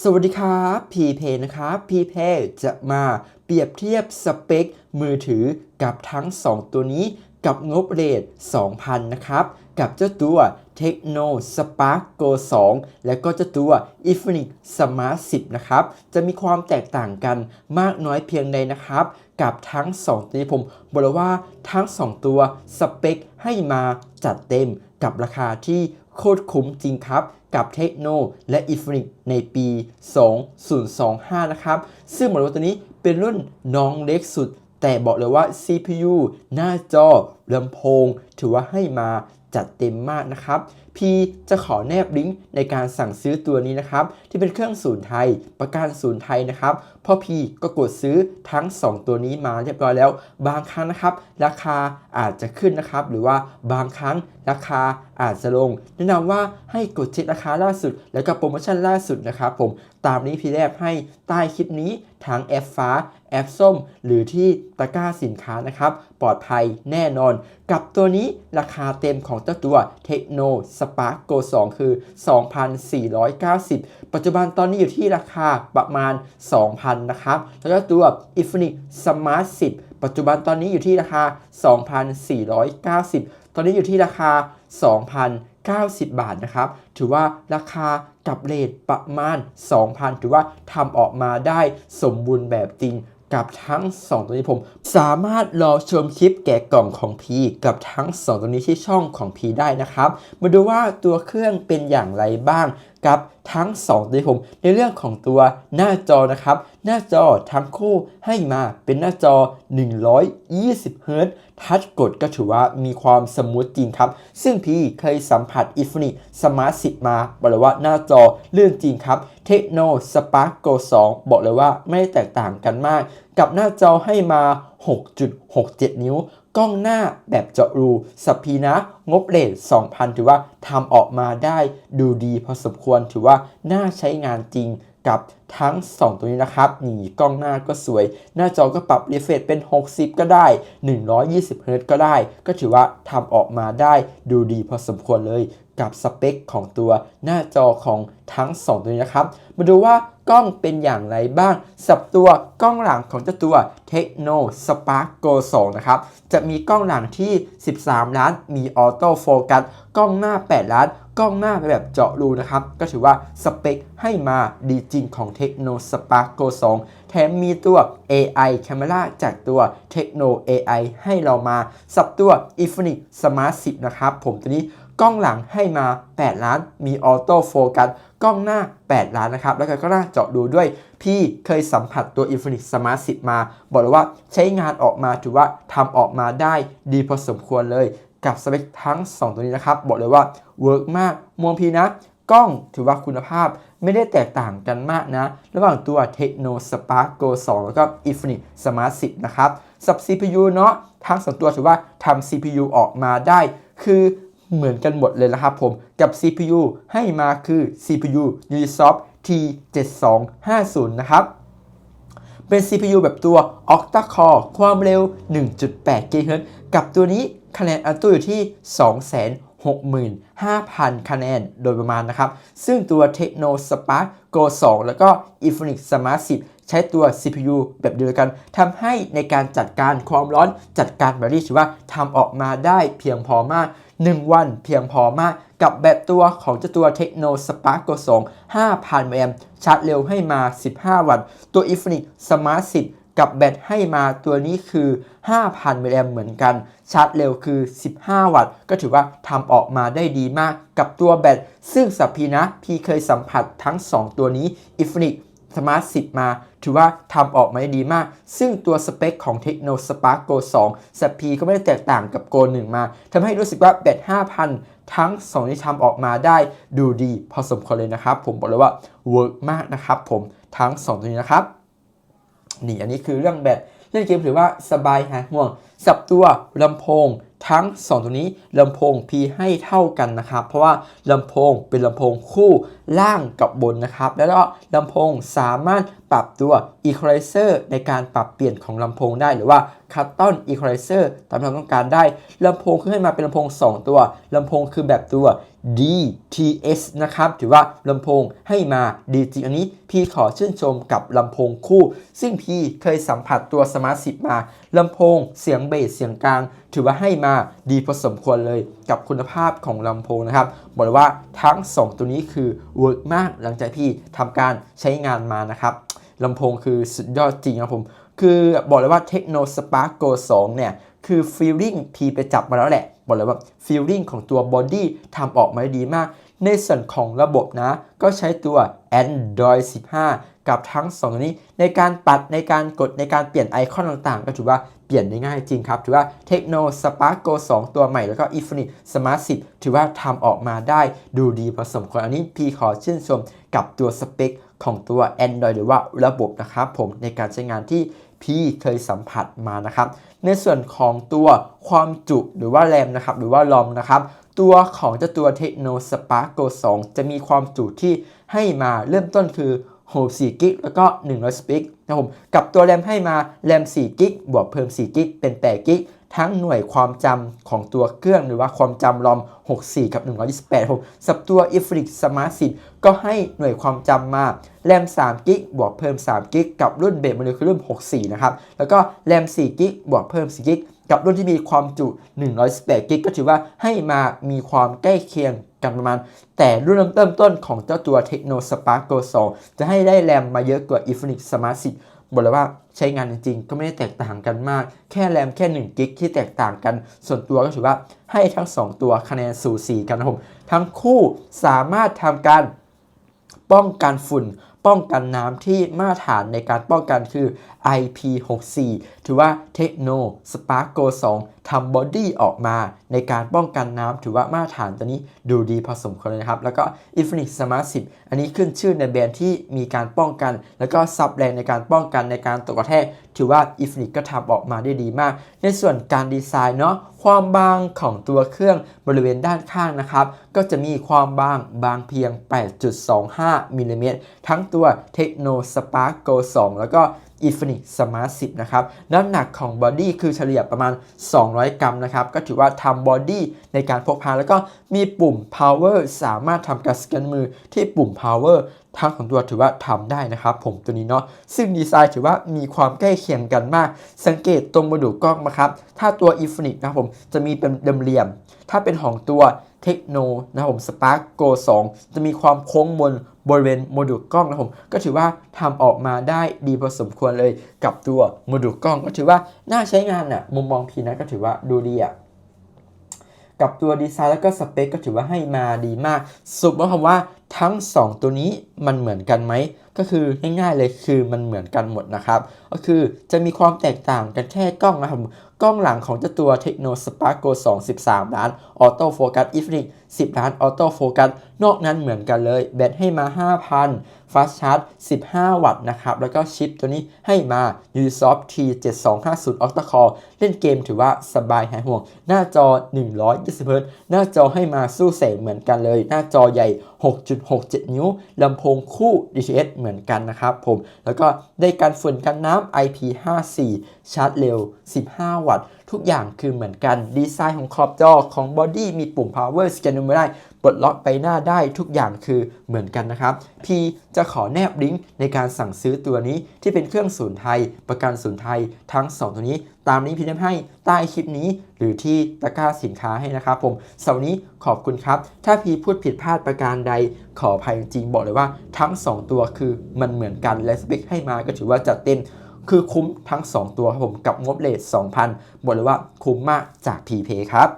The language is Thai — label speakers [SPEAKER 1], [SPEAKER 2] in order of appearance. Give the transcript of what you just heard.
[SPEAKER 1] สวัสดีครับพีเพนะครับพีเพจะมาเปรียบเทียบสเปค มือถือกับทั้ง 2 ตัวนี้กับงบเรท 2,000 นะครับ กับเจ้าตัว Techno Spark Go 2 และก็เจ้าตัว Infinix Smart 10 นะครับ จะมีความแตกต่างกันมากน้อยเพียงใดนะครับ กับทั้ง 2 ตัวนี้ผมบอกเลยว่าทั้ง 2 ตัวสเปคให้มาจัดเต็มกับราคาที่โคตรคุ้มจริงครับ กับเทคโนและอีฟอนิกในปี 2025 นะครับ ซึ่งหมายว่าตัวนี้เป็นรุ่นน้องเล็กสุด แต่บอกเลยว่า CPU หน้าจอลำโพง ถือว่าให้มาจัดเต็มมากนะครับ พีจะขอแนบลิงก์ในการสั่งซื้อตัวนี้นะครับ ที่เป็นเครื่องศูนย์ไทย ประกันศูนย์ไทยนะครับพราะพี่ก็กดซื้อทั้ง 2 ตัวนี้มาเรียบร้อยแล้ว บางครั้งนะครับราคาอาจจะขึ้นนะครับ หรือว่าบางครั้งราคาอาจจะลง แนะนำว่าให้กดเช็คราคาล่าสุด แล้วก็โปรโมชั่นล่าสุดนะครับ ผมตามนี้พี่แนบให้ใต้คลิปนี้ทั้งแอปฟ้าแอปส้ม หรือที่ตะกร้าสินค้านะครับ ปลอดภัยแน่นอน กับตัวนี้ราคาเต็มของเจ้าตัวเทปโน Techno Spark Go 2คือ 2,490 ปัจจุบันตอนนี้อยู่ที่ราคาประมาณ 2,000 นะครับ แล้วก็ตัว Infinix Smart 10 ปัจจุบันตอนนี้อยู่ที่ราคา 2,490 ตอนนี้อยู่ที่ราคา 2,090 บาทนะครับ ถือว่าราคากับเรทประมาณ 2,000 ถือว่าทำออกมาได้สมบูรณ์แบบจริง กับทั้ง 2 ตัวนี้ผม สามารถรอชมคลิปแกะกล่องของพีกับทั้ง 2 ตัวนี้ที่ช่องของพีได้นะครับ มาดูว่าตัวเครื่องเป็นอย่างไรบ้าง กับทั้ง2ตัวนี้ผมในเรื่องของตัวหน้าจอนะครับ หน้าจอทั้งคู่ให้มาเป็นหน้าจอ 120 h z ทัชกดก็ถือว่ามีความสมูทจริงครับ ซึ่งพี่เคยสัมผัส i n f i n i x Smart 10 มาบอกเลยว่าหน้าจอเลื่อนจริงครับ Techno Spark Go 2 บอกเลยว่าไม่แตกต่างกันมาก กับหน้าจอให้มา 6.67 นิ้ว กล้องหน้าแบบเจาะรูสปีนะ งบเรท2,000 ถือว่าทำออกมาได้ดูดีพอสมควรถือว่าน่าใช้งานจริงกับทั้ง 2 ตัวนี้นะครับ นี่กล้องหน้าก็สวย หน้าจอก็ปรับรีเฟรชเป็น 60 ก็ได้ 120 h z ก็ได้ ก็ถือว่าทำออกมาได้ดูดีพอสมควรเลย กับสเปคของตัวหน้าจอของทั้ง 2 ตัวนี้นะครับ มาดูว่ากล้องเป็นอย่างไรบ้างสับตัวกล้องหลังของเจ้าตัว Techno Spark Go 2 นะครับ จะมีกล้องหลังที่ 13 ล้าน มีออโต้โฟกัส กล้องหน้า 8 ล้าน กล้องหน้าแบบเจาะรูนะครับ ก็ถือว่าสเปคให้มาดีจริงของ Techno Spark Go 2 แถมมีตัว AI Camera จากตัว Techno AI ให้เรามา สับตัว Infinix Smart 10 นะครับ ผมตัวนี้ กล้องหลังให้มา 8 ล้าน มีออโต้โฟกัสกล้องหน้า 8 ล้านนะครับ แล้วก็กล้องหน้าเจาะดูด้วย พี่เคยสัมผัสตัว Infinix Smart 10 มา บอกเลยว่าใช้งานออกมาถือว่าทำออกมาได้ดีพอสมควรเลยกับสเปคทั้ง 2 ตัวนี้นะครับ บอกเลยว่าเวิร์กมากมองพีนะ กล้องถือว่าคุณภาพไม่ได้แตกต่างกันมากนะ ระหว่างตัว Techno Spark Go 2 แล้วก็ Infinix Smart 10 นะครับสับ CPU เนาะทั้งสองตัวถือว่าทำ CPU ออกมาได้ คือ เหมือนกันหมดเลยนะครับผมกับ CPU ให้มาคือ CPU Unisoc T7250 นะครับเป็น CPU แบบตัว Octa Core ความเร็ว 1.8 GHz กับตัวนี้คะแนนอันตัวอยู่ที่ 265,000 คะแนนโดยประมาณนะครับ ซึ่งตัว Techno Spark Go 2 แล้วก็ Infinix Smart 10 ใช้ตัว CPU แบบเดียวกันทำให้ในการจัดการความร้อนจัดการแบตเตอรี่ถือว่าทำออกมาได้เพียงพอมาก 1 วันเพียงพอมากกับแบตตัวของเจ้าตัว Techno Spark Go 2 5,000มมชาร์จเร็วให้มา 15 วัตต์ ตัว Infinix Smart 10กับแบตให้มาตัวนี้คือ 5,000มิลลิแอมเหมือนกัน ชาร์จเร็วคือ 15 วัตต์ ก็ถือว่าทำออกมาได้ดีมากกับตัวแบต ซึ่งสับพีนะ พี่เคยสัมผัสทั้ง 2 ตัวนี้ Infinix Smart 10 มา ถือว่าทำออกมาได้ดีมาก ซึ่งตัวสเปคของ Techno Spark Go 2สับพีก็ไม่ได้แตกต่างกับ Go 1 มาทำให้รู้สึกว่าแบต5,000 ทั้ง 2 ที่ทำออกมาได้ดูดีพอสมควรเลยนะครับ ผมบอกเลยว่าเวิร์กมากนะครับผมทั้ง 2 ตัวนี้นะครับ นี่อันนี้คือเรื่องแบตเล่นเกมถือว่าสบายหายห่วงสับตัวลำโพง ทั้ง 2 ตัวนี้ลำโพง P ให้เท่ากันนะครับ เพราะว่าลำโพงเป็นลำโพงคู่ล่างกับบนนะครับ แล้วก็ลำโพงสามารถปรับตัว equalizer ในการปรับเปลี่ยนของลำโพงได้หรือว่า คัตตอนอีควอไลเซอร์ตามที่เราต้องการได้ลำโพงคือให้มาเป็นลำโพง 2 ตัวลำโพงคือแบบตัว DTS นะครับถือว่าลำโพงให้มาดีจริงอันนี้พี่ขอชื่นชมกับลำโพงคู่ ซึ่งพี่เคยสัมผัสตัวสมาร์ทสิบมาลำโพงเสียงเบสเสียงกลาง ถือว่าให้มาดีพอสมควรเลยกับคุณภาพของลำโพงนะครับบอกเลยว่าทั้ง 2 ตัวนี้คือเวิร์กมากหลังจากพี่ทำการใช้งานมานะครับลำโพงคือสุดยอดจริงครับผม คือบอกเลยว่าเทคโนสปาร์ Go 2เนี่ย คือฟีลลิ่งพีไปจับมาแล้วแหละ บอกเลยว่าฟีลลิ่งของตัวบอดี้ทำออกมาได้ดีมาก ในส่วนของระบบนะ ก็ใช้ตัว Android 15 กับทั้ง2ตัวนี้ ในการปัดในการกดในการเปลี่ยนไอคอนต่างๆ ก็ถือว่าเปลี่ยนได้ง่ายจริงครับ ถือว่าเทคโนสปาร์ Go 2ตัวใหม่ แล้วก็ Infinix Smart 10 ถือว่าทำออกมาได้ดูดีพอสมควรอันนี้พี่ขอชื่นชมกับตัวสเปคของตัว Android หรือว่าระบบนะครับผมในการใช้งานที่ พี่เคยสัมผัสมานะครับ ในส่วนของตัวความจุหรือว่าแรมนะครับ หรือว่าลอมนะครับ ตัวของเจ้าตัวเทคโนสปาร์โก2จะมีความจุที่ให้มาเริ่มต้นคือ64กิกแล้วก็100สปิกนะครับผมกับตัวแรมให้มาแรม4กิกบวกเพิ่ม4กิกเป็น8กิก ทั้งหน่วยความจำของตัวเครื่องหรือว่าความจำรอม 64 กับ 128ผมสับตัว i f r i x Smart 10 ก็ให้หน่วยความจำมาแรม3กิกบวกเพิ่ม3กิกกับรุ่นเบสมันคือรุ่น 64 นะครับ แล้วก็แรม4กิกบวกเพิ่ม4กิกกับรุ่นที่มีความจุ118กิกก็ถือว่าให้มามีความใกล้เคียงกันประมาณ แต่รุ่นเริ่มต้นของเจ้าตัว Techno Spark Go 2จะให้ได้แรมมาเยอะกว่า Infinix Smart 10 บอกเลยว่าใช้งานจริงๆก็ไม่ได้แตกต่างกันมาก แค่แรมแค่1กิกที่แตกต่างกัน ส่วนตัวก็ถือว่าให้ทั้ง 2 ตัวคะแนนสูสีกันนะผมทั้งคู่สามารถทำการป้องกันฝุ่น ป้องกันน้ำที่มาตรฐานในการป้องกันคือ IP64 ถือว่าเทคโน Spark Go 2ทำบอดี้ออกมาในการป้องกันน้ำถือว่ามาตรฐานตัวนี้ดูดีพอสมควรเลยนะครับ แล้วก็ Infinix Smart 10 อันนี้ขึ้นชื่อในแบรนด์ที่มีการป้องกัน แล้วก็ซับแรงในการป้องกันในการตกกระแทกถือว่า Infinix ก็ทำออกมาได้ดีมาก ในส่วนการดีไซน์เนาะ ความบางของตัวเครื่องบริเวณด้านข้างนะครับ ก็จะมีความบางบางเพียง 8.25มิลลิเมตรทั้งตัว Techno Spark Go 2 แล้วก็ Infinix Smart 10 นะครับ น้ำหนักของบอดี้คือเฉลี่ยประมาณ 200 กรัมนะครับ ก็ถือว่าทำบอดี้ในการพกพา แล้วก็มีปุ่ม power สามารถทำการสแกนมือที่ปุ่ม power ทั้งของตัวถือว่าทำได้นะครับ ผมตัวนี้เนาะ ซึ่งดีไซน์ถือว่ามีความใกล้เคียงกันมาก สังเกตตรงโมดูลกล้องนะครับ ถ้าตัว Infinix นะครับผมจะมีเป็นเดิมเหลี่ยม ถ้าเป็นของตัว เทคโนนะครับผม Spark Go 2 จะมีความโค้งมนบริเวณโมดูลกล้องนะผม ก็ถือว่าทำออกมาได้ดีพอสมควรเลยกับตัวโมดูลกล้อง ก็ถือว่าน่าใช้งานอะมุมมองพีนะก็ถือว่าดูดีอะกับตัวดีไซน์แล้วก็สเปคก็ถือว่าให้มาดีมากสรุปว่าคำว่าทั้ง 2 ตัวนี้มันเหมือนกันไหม ก็คือง่ายๆเลยคือมันเหมือนกันหมดนะครับ ก็คือจะมีความแตกต่างกันแค่กล้องนะครับกล้องหลังของเจ้าตัว Techno Spark Go 2 13 ล้านออโต้โฟกัส Infinix 10 ล้านออโต้โฟกัสนอกนั้นเหมือนกันเลย แบตให้มา 5,000 Fast Charge 15 วัตต์นะครับ แล้วก็ชิปตัวนี้ให้มา Ubisoft T7250 Octa Core เล่นเกมถือว่าสบายหายห่วง หน้าจอ 120 Hz หน้าจอให้มาสู้แสงเหมือนกันเลย หน้าจอใหญ่ 6.67 นิ้ว ลำโพงคู่ DTS เหมือนกันนะครับผม แล้วก็ได้การฝุ่นกันน้ำ IP54 ชาร์จเร็ว 15 วัตต์ ทุกอย่างคือเหมือนกัน ดีไซน์ของขอบจอของบอดี้มีปุ่ม power scan ไม่ได้ปลดล็อกไปหน้าได้ทุกอย่างคือเหมือนกันนะครับพี่จะขอแนบลิงก์ในการสั่งซื้อตัวนี้ที่เป็นเครื่องศูนย์ไทย ประกันศูนย์ไทยทั้ง 2 ตัวนี้ ตามลิงก์พี่ได้ให้ใต้คลิปนี้ หรือที่ตะกร้าสินค้าให้นะครับผมสำหรับวันนี้ขอบคุณครับ ถ้าพี่พูดผิดพลาดประการใดขออภัยจริงบอกเลยว่าทั้ง 2 ตัวคือมันเหมือนกันและสเปคให้มาก็ถือว่าจัดเต็ม คือคุ้มทั้ง 2 ตัวครับผมกับงบเลท2,000บอกเลยว่าคุ้มมากจาก p p ครับ